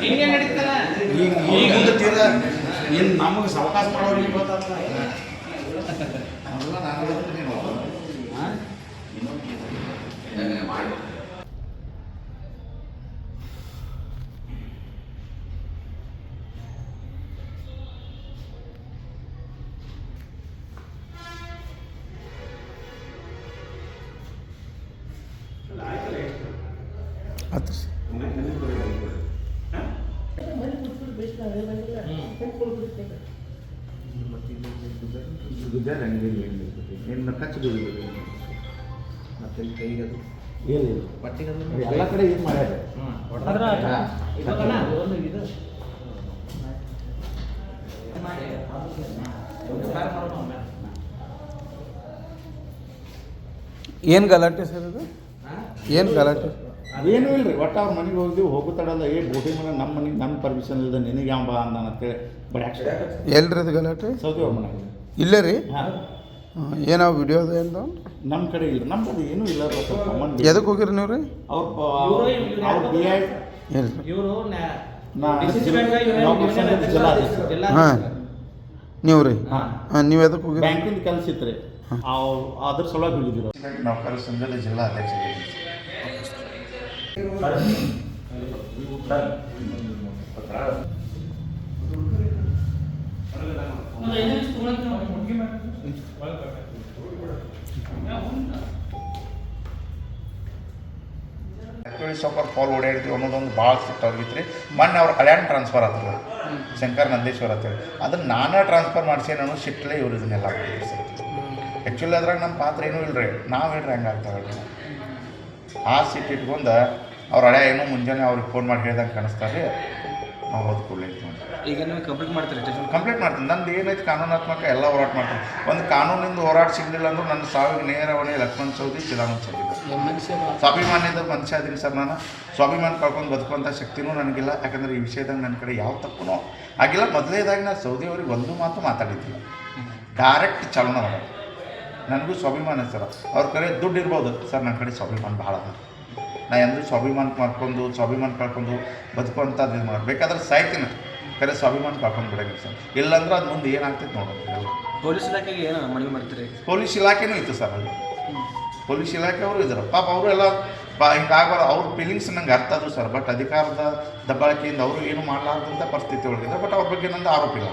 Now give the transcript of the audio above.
ಹಿಂಗೆ ನಡೀತಲ್ಲ ಈಗ ಈಗ ಮುಂದೆ ತೀರಾ ಇನ್ನು ನಮಗೆ ಸಾವಕಾಶ ಮಾಡೋರಿಗೆ ಗೊತ್ತಾಗ್ತದೆ ಅಲ್ಲ ಹಾಂ ಏನೇ ಮತ್ತೆ ಕೈಗೆ ಅದು ಏನಿಲ್ಲ ಬಟ್ಟೆಗೆ ಅದು ಎಲ್ಲ ಕಡೆ ಇದು ಮಾಡ್ಯಾರ ಏನು ಗಲಾಟೆ ಸರ್ ಇದು ಏನು ಗಲಾಟೆ? ಅದೇನೂ ಇಲ್ರಿ ಒಟ್ಟು ಅವ್ರ ಮನೆಗೆ ಹೋಗಿದ್ವಿ ಹೋಗೋ ತಡಲ್ಲ ಏ ಬೋಟಿಂಗ್ ಮನೆ ನಮ್ಮ ಮನೆಗೆ ನನ್ನ ಪರ್ಮಿಷನ್ ಇಲ್ಲದೆ ನಿನಗೆ ಯಾವ ಬಾ ಅಂದಾನ ಅಂತೇಳಿ ಬಡ ಆಕ್ಸಿಡೆಂಟ್ ಎಲ್ರಿ ಅದು ಗಲಾಟೆ? ಸೌದಿ ಅವ್ರ ಮನೆಗೆ ಇಲ್ಲೇ ರೀ? ಹಾಂ. ಏನೋ ವಿಡಿಯೋದ ಏನು ನಮ್ಮ ಕಡೆ ಇಲ್ಲ ನಮ್ಮ ಕಡೆ ಏನೂ ಇಲ್ಲ. ಎದಕ್ಕೆ ಹೋಗಿರಿ ನೀವು ರೀ? ಅವ್ರ ಅವ್ರ ಬಿ ಐ ಇವರು. ಹಾಂ. ನೀವು ರೀ? ಹಾಂ. ಹಾಂ ನೀವು ಎದಕ್ಕೆ ಹೋಗಿರಿ? ಬ್ಯಾಂಕಿಂದ ಕೆಲಸ ಇತ್ತು ರೀ ಅದ್ರ ಸಲುವಾಗಿ ಹೋಗಿದ್ದೀರ ನೌಕರ ಸಂಘದ ಜಿಲ್ಲಾ ಅಧ್ಯಕ್ಷ ಸ್ವಲ್ಪ ಫಾಲ್ ಓಡಾಡಿದ್ವಿ ಅನ್ನೋದೊಂದು ಭಾಳ ಸಿಟ್ಟು ಅವ್ರಿಗೆ ರೀ ಮೊನ್ನೆ ಅವ್ರ ಕಲ್ಯಾಣ ಟ್ರಾನ್ಸ್ಫರ್ ಆದ್ರು ಶಂಕರ್ ನಂದೇಶ್ವರ ಅಂತೇಳಿ ಅದನ್ನ ನಾನೇ ಟ್ರಾನ್ಸ್ಫರ್ ಮಾಡಿಸಿ ನಾನು ಸಿಟ್ಟಲೇ ಇವ್ರು ಇದನ್ನೆಲ್ಲ ಆ್ಯಕ್ಚುಲಿ ಅದ್ರಾಗ ನಮ್ಮ ಪಾತ್ರ ಏನೂ ಇಲ್ಲರಿ ನಾವು ಹೇಳ್ರಿ ಹಂಗೆ ಆ ಸೀಟ್ ಇಟ್ಕೊಂಡು ಅವ್ರ ಹಳೆ ಏನೋ ಮುಂಜಾನೆ ಅವ್ರಿಗೆ ಫೋನ್ ಮಾಡಿ ಹೇಳ್ದಂಗೆ ಕಾಣಿಸ್ತಾರೆ ನಾವು ಹೋದ ಕೂಡಲೇ ಈಗ ನೀವು ಕಂಪ್ಲೀಟ್ ಮಾಡ್ತೀರಿ ಕಂಪ್ಲೀಟ್ ಕಂಪ್ಲೇಂಟ್ ಮಾಡ್ತೀನಿ. ನಂದು ಏನೈತೆ ಕಾನೂನಾತ್ಮಕ ಎಲ್ಲ ಹೋರಾಟ ಮಾಡ್ತೀನಿ. ಒಂದು ಕಾನೂನಿಂದ ಹೋರಾಟ ಸಿಗಲಿಲ್ಲ ಅಂದ್ರೆ ನನ್ನ ಸಾವಿಗೆ ನೇರವಣೆ ಲಕ್ಷ್ಮಣ್ ಸೌದಿ ಚಿದಾನಂದ ಸೌದಿ. ಸ್ವಾಭಿಮಾನ್ಯದ ಮನುಷ್ಯ ಅದೀನಿ ಸರ್ ನಾನು. ಸ್ವಾಭಿಮಾನ ಕಳ್ಕೊಂಡು ಬದುಕುವಂಥ ಶಕ್ತಿನೂ ನನಗಿಲ್ಲ. ಯಾಕಂದರೆ ಈ ವಿಷಯದಾಗ ನನ್ನ ಕಡೆ ಯಾವ ತಪ್ಪುನೋ ಆಗಿಲ್ಲ. ಮೊದಲೇದಾಗಿ ನಾನು ಸೌದಿ ಅವ್ರಿಗೆ ಒಂದು ಮಾತು ಮಾತಾಡಿದ್ದಿಲ್ಲ. ಡೈರೆಕ್ಟ್ ಚಾಲನ ಮಾಡೋದು. ನನಗೂ ಸ್ವಾಭಿಮಾನ ಸರ್. ಅವ್ರ ಕಡೆ ದುಡ್ಡು ಇರ್ಬೋದು. ಸರ್ ನನ್ನ ಕಡೆ ಸ್ವಾಭಿಮಾನ ಭಾಳ ಅದ ನಾ ಎಂದರೂ ಸ್ವಾಭಿಮಾನ ಮಾಡ್ಕೊಂಡು ಸ್ವಾಭಿಮಾನ ಕಳ್ಕೊಂಡು ಬದುಕುವಂಥದ್ದು ಇದು ಮಾಡಿ ಬೇಕಾದ್ರೆ ಸಾಯ್ತೀನಿ. ಕರೆ ಸ್ವಾಭಿಮಾನ ಕಳ್ಕೊಂಡು ಬಿಡಂಗಿಲ್ಲ ಸರ್. ಇಲ್ಲಾಂದ್ರೆ ಅದು ಮುಂದೆ ಏನಾಗ್ತೈತೆ ನೋಡೋದು ಪೊಲೀಸ್ ಇಲಾಖೆಗೆ ಏನು ಮನವಿ ಮಾಡ್ತೀರಿ? ಪೊಲೀಸ್ ಇಲಾಖೆನೂ ಇತ್ತು ಸರ್ ಅಲ್ಲಿ. ಪೊಲೀಸ್ ಇಲಾಖೆ ಅವರು ಇದ್ದಾರೆ ಪಾಪ ಅವರು ಎಲ್ಲ ಬಾ ಹಿಂಗಾಗಬಾರ್ದು ಅವ್ರ ಫೀಲಿಂಗ್ಸ್ ನಂಗೆ ಅರ್ಥ ಆದ್ರು ಸರ್. ಬಟ್ ಅಧಿಕಾರದ ದಬ್ಬಾಳಿಕೆಯಿಂದ ಅವರು ಏನು ಮಾಡಲಾರ್ದಂಥ ಪರಿಸ್ಥಿತಿ ಒಳಗಿದ್ದಾರೆ ಬಟ್ ಅವ್ರ ಬಗ್ಗೆ ನಂದು ಆರೋಪ ಇಲ್ಲ.